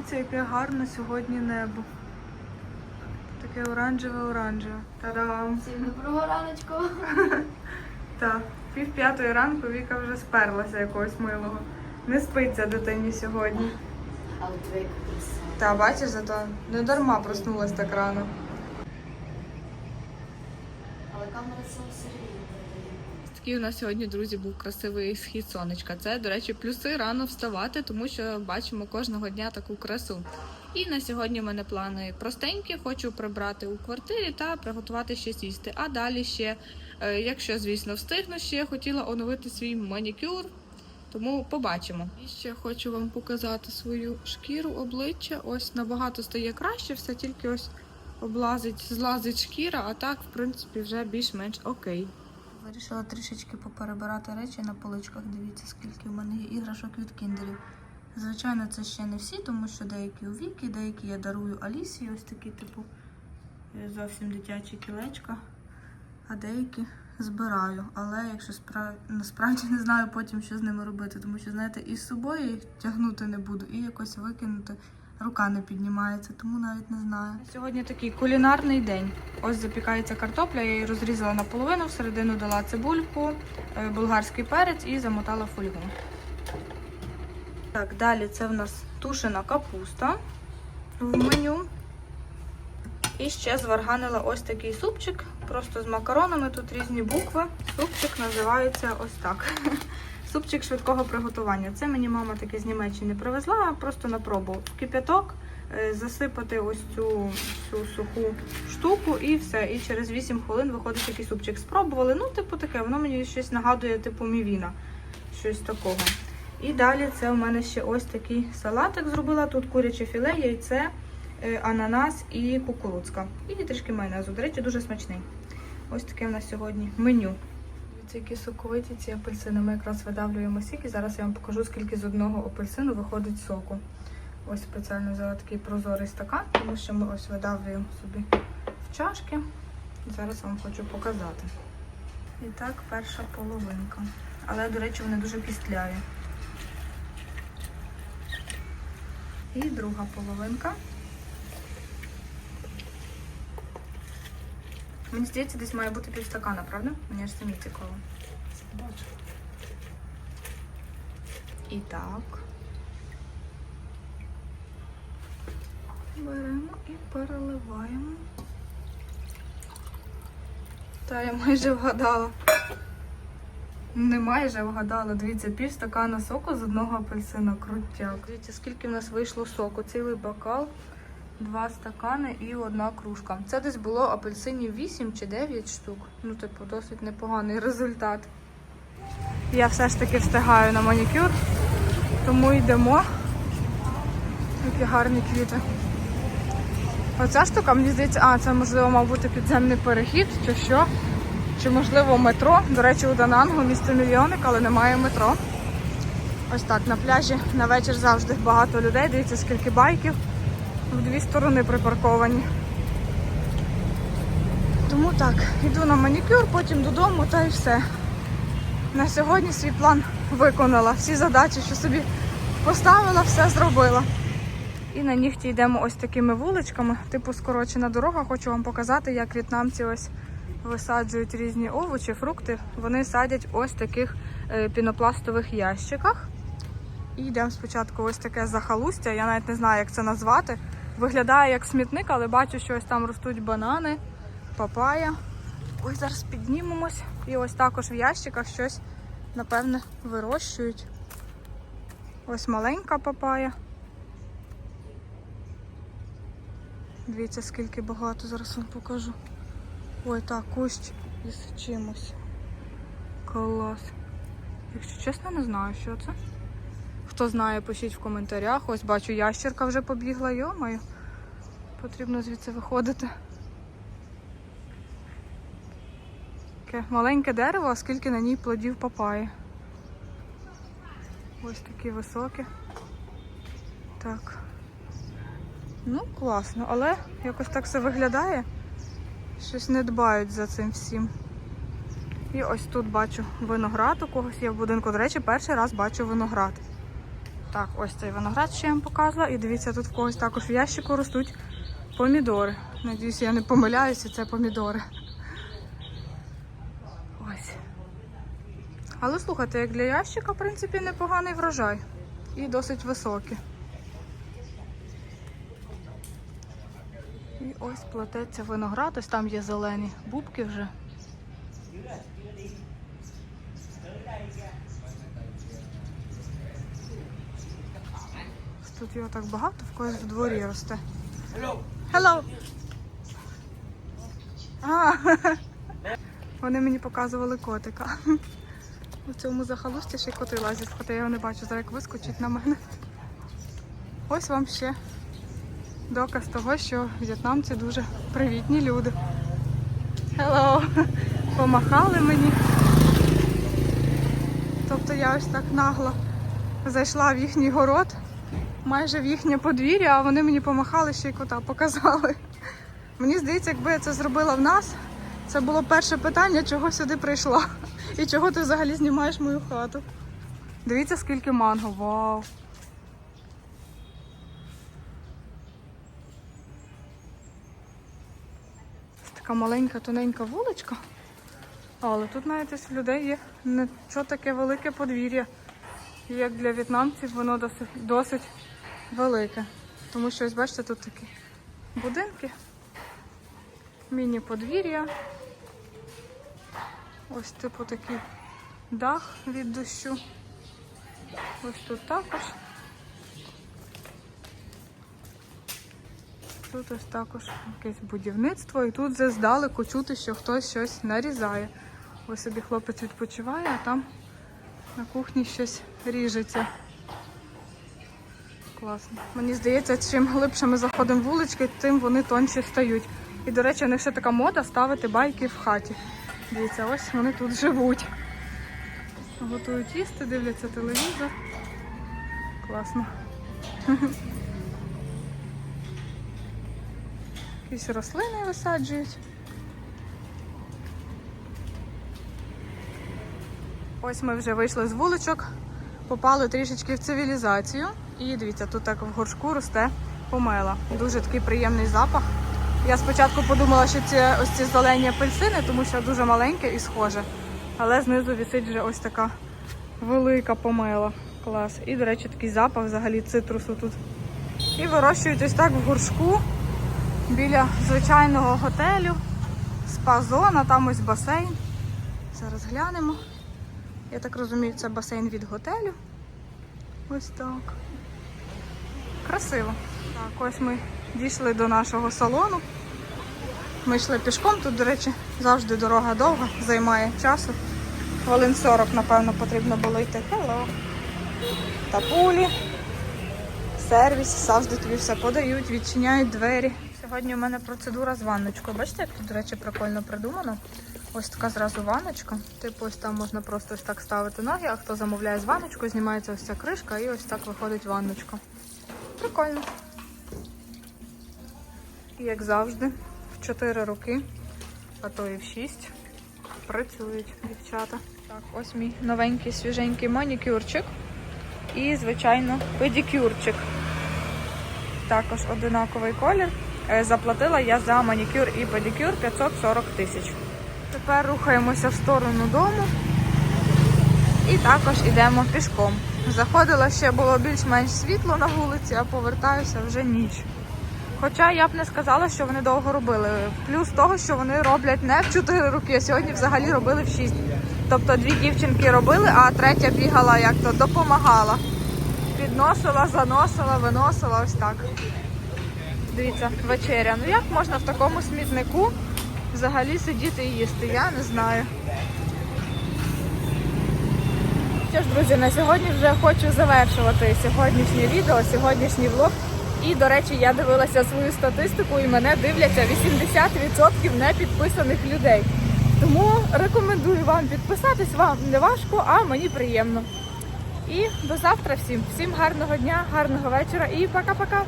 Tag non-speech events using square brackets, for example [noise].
Подивіться, яке гарне сьогодні небо. Таке оранжеве-оранжеве. Та-дам! Всім доброго раночку. [laughs] Так, пів п'ятої ранку Віка вже сперлася якогось милого. Не спиться дитині сьогодні. А. Та бачиш, зато не дарма проснулась так рано. Але камера це все рівно передає. Такий у нас сьогодні, друзі, був красивий схід сонечка. Це, до речі, плюси рано вставати, тому що бачимо кожного дня таку красу. І на сьогодні в мене плани простенькі. Хочу прибрати у квартирі та приготувати щось їсти. А далі ще, е, якщо, звісно, встигну, ще хотіла оновити свій манікюр. Тому побачимо. І ще хочу вам показати свою шкіру, обличчя. Ось набагато стає краще, все тільки ось облазить, злазить шкіра, а так, в принципі, вже більш-менш окей. Вирішила трішечки поперебирати речі на поличках. Дивіться, скільки в мене є іграшок від кіндерів. Звичайно, це ще не всі, тому що деякі у віки, деякі я дарую Алісі, ось такі, типу, е, зовсім дитячі кілечка, а деякі збираю. Але якщо спра... насправді не знаю потім, що з ними робити, тому що, знаєте, і з собою їх тягнути не буду, і якось викинути. Рука не піднімається, тому навіть не знаю. Сьогодні такий кулінарний день. Ось запікається картопля, я її розрізала наполовину, всередину дала цибульку, е, болгарський перець і замотала фольгу. Так, далі це в нас тушена капуста в меню. І ще зварганила ось такий супчик, просто з макаронами, тут різні букви. Супчик називається ось так. [laughs] Супчик швидкого приготування. Це мені мама таки з Німеччини привезла, просто на пробу. В кип'яток е, засипати ось цю, цю суху штуку і все. І через 8 хвилин виходить такий супчик. Спробували. Ну, типу таке, воно мені щось нагадує, типу мівіна. Щось такого. І далі це у мене ще ось такий салатик зробила. Тут куряче філе, яйце, е, ананас і кукурудзка. І трішки майонезу. До речі, дуже смачний. Ось таке в нас сьогодні меню. Дивіться, які соковиті ці апельсини. Ми якраз видавлюємо сік і зараз я вам покажу, скільки з одного апельсину виходить соку. Ось спеціально взяла такий прозорий стакан, тому що ми ось видавлюємо собі в чашки. Зараз вам хочу показати. І так, перша половинка. Але, до речі, вони дуже кістляві. І друга половинка. Мені здається, десь має бути півстакана, правда? Мені ж самі цікаво. І так. Беремо і переливаємо. Та я майже вгадала. Не майже вгадала. Дивіться, пів стакана соку з одного апельсина. Крутяк. Дивіться, скільки в нас вийшло соку. Цілий бокал, два стакани і одна кружка. Це десь було апельсинів 8 чи 9 штук. Ну, типу, досить непоганий результат. Я все ж таки встигаю на манікюр, тому йдемо. Які гарні квіти. Оця штука, мені здається, а, це можливо мав бути підземний перехід чи що. Чи можливо метро. До речі, у Данангу місто мільйонник, але немає метро. Ось так, на пляжі на вечір завжди багато людей. Дивіться, скільки байків в дві сторони припарковані. Тому так, йду на манікюр, потім додому та й все. На сьогодні свій план виконала. Всі задачі, що собі поставила, все зробила. І на нігті йдемо ось такими вуличками, типу скорочена дорога. Хочу вам показати, як в'єтнамці ось висаджують різні овочі, фрукти. Вони садять ось в таких е, пінопластових ящиках. І йдемо спочатку ось таке захалустя. Я навіть не знаю, як це назвати. Виглядає як смітник, але бачу, що ось там ростуть банани, папая. Ось зараз піднімемось. І ось також в ящиках щось, напевне, вирощують. Ось маленька папая. Дивіться, скільки багато, зараз вам покажу. Ой, так, кущ із чимось. Клас. Якщо чесно, не знаю, що це. Хто знає, пишіть в коментарях. Ось бачу, ящерка вже побігла, йомаю. Потрібно звідси виходити. Таке маленьке дерево, а скільки на ній плодів папаї. Ось такі високі. Так. Ну, класно, але якось так все виглядає. Щось не дбають за цим всім. І ось тут бачу виноград у когось є в будинку. До речі, перший раз бачу виноград. Так, ось цей виноград, що я вам показувала. І дивіться, тут в когось також в ящику ростуть помідори. Надіюсь, я не помиляюся, це помідори. Ось. Але слухайте, як для ящика, в принципі, непоганий врожай. І досить високий. І ось плететься виноград, ось там є зелені бубки вже. Тут його так багато, в когось в дворі росте. Hello! А, вони мені показували котика. У цьому захолустці ще й коти лазять, хоча я його не бачу, зараз як вискочить на мене. Ось вам ще доказ того, що в'єтнамці дуже привітні люди. Hello! Помахали мені. Тобто я ось так нагло зайшла в їхній город, майже в їхнє подвір'я, а вони мені помахали ще й кота показали. Мені здається, якби я це зробила в нас, це було перше питання, чого сюди прийшла. І чого ти взагалі знімаєш мою хату. Дивіться, скільки манго. Вау! Така маленька, тоненька вуличка. Але тут навіть ось людей є не що таке велике подвір'я. І як для в'єтнамців воно досить, досить велике. Тому що ось бачите, тут такі будинки, міні-подвір'я. Ось типу такий дах від дощу. Ось тут також. Тут ось також якесь будівництво, і тут вже здалеку чути, що хтось щось нарізає. Ось собі хлопець відпочиває, а там на кухні щось ріжеться. Класно. Мені здається, чим глибше ми заходимо вулички, тим вони тонші стають. І, до речі, у них ще така мода ставити байки в хаті. Дивіться, ось вони тут живуть. Готують їсти, дивляться телевізор. Класно. [laughs] Якісь рослини висаджують. Ось ми вже вийшли з вуличок, попали трішечки в цивілізацію. І дивіться, тут так в горшку росте помела. Дуже такий приємний запах. Я спочатку подумала, що це ось ці зелені апельсини, тому що дуже маленьке і схоже. Але знизу висить вже ось така велика помела. Клас. І, до речі, такий запах взагалі цитрусу тут. І вирощують ось так в горшку біля звичайного готелю. Спа-зона, там ось басейн. Зараз глянемо. Я так розумію, це басейн від готелю. Ось так. Красиво. Так, ось ми дійшли до нашого салону. Ми йшли пішком. Тут, до речі, завжди дорога довга, займає часу. Хвилин 40, напевно, потрібно було йти. Hello. Тапулі. Сервіс, завжди тобі все подають, відчиняють двері. Сьогодні у мене процедура з ванночкою. Бачите, як тут, до речі, прикольно придумано. Ось така зразу ванночка. Типу, ось там можна просто ось так ставити ноги, а хто замовляє з ванночкою, знімається ось ця кришка і ось так виходить ванночка. Прикольно. І як завжди, в 4 роки, а то і в 6, працюють дівчата. Так, ось мій новенький свіженький манікюрчик. І, звичайно, педикюрчик. Також одинаковий колір. Е, Заплатила я за манікюр і педикюр 540 тисяч. Тепер рухаємося в сторону дому і також йдемо пішком. Заходила ще було більш-менш світло на вулиці, а повертаюся вже ніч. Хоча я б не сказала, що вони довго робили. Плюс того, що вони роблять не в 4 роки, а сьогодні взагалі робили в 6. Тобто дві дівчинки робили, а третя бігала як то допомагала. Підносила, заносила, виносила ось так. Дивіться, вечеря. Ну як можна в такому смітнику взагалі сидіти і їсти? Я не знаю. Що ж, друзі, на сьогодні вже хочу завершувати сьогоднішнє відео, сьогоднішній влог. І, до речі, я дивилася свою статистику і мене дивляться 80% непідписаних людей. Тому рекомендую вам підписатись, вам не важко, а мені приємно. І до завтра всім. Всім гарного дня, гарного вечора і пока-пока.